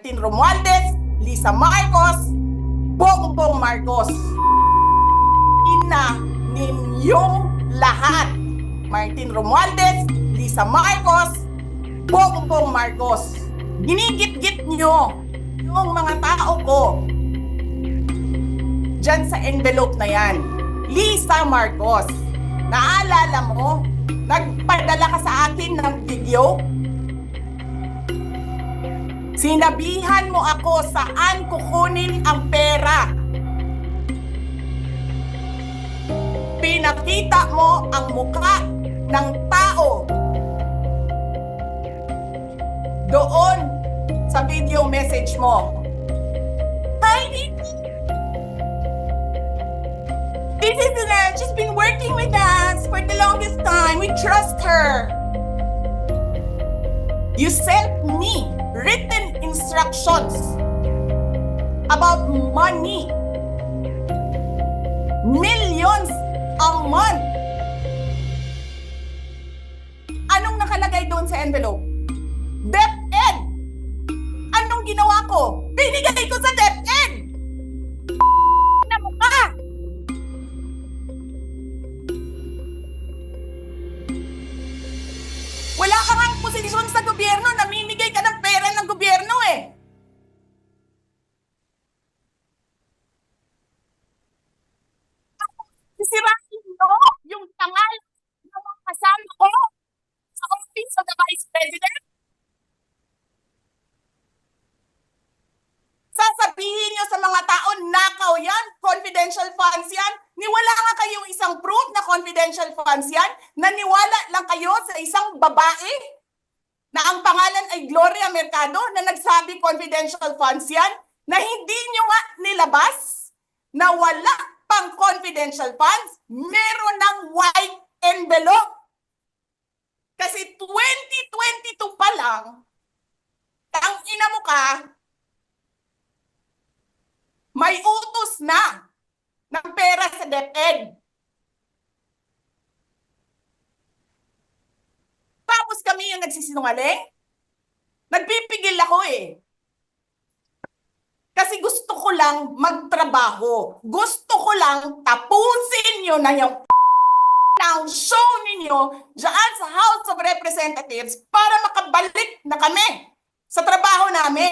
Martin Romualdez, Lisa Marcos, Bongbong Marcos. Ina ninyong lahat. Martin Romualdez, Lisa Marcos, Bongbong Marcos. Ginigit-git nyo yung mga tao ko dyan sa envelope na yan. Lisa Marcos, naalala mo? Nagpadala ka sa akin ng video? Sinabihan mo ako saan kukunin ang pera. Pinakita mo ang muka ng tao. Doon sa video message mo. Hi! This is uh, she's been working with us for the longest time. We trust her. You sent me instructions about money. Millions a month. Anong nakalagay doon sa envelope? DepEd. Anong ginawa ko? Binigay ko sa DepEd. Na mukha. Wala ka ngang posisyon sa gobyerno, confidential funds yan. Naniwala lang kayo sa isang babae na ang pangalan ay Gloria Mercado na nagsabi confidential funds yan na hindi nyo nga nilabas na wala pang confidential funds, meron ng white envelope. Kasi 2022 pa lang, ang ina mo ka, may utos na ng pera sa DepEd. Tapos kami yung nagsisinungaling? Nagpipigil ako eh. Kasi gusto ko lang magtrabaho. Gusto ko lang tapusin nyo na yung ng show ninyo dyan sa House of Representatives para makabalik na kami sa trabaho namin.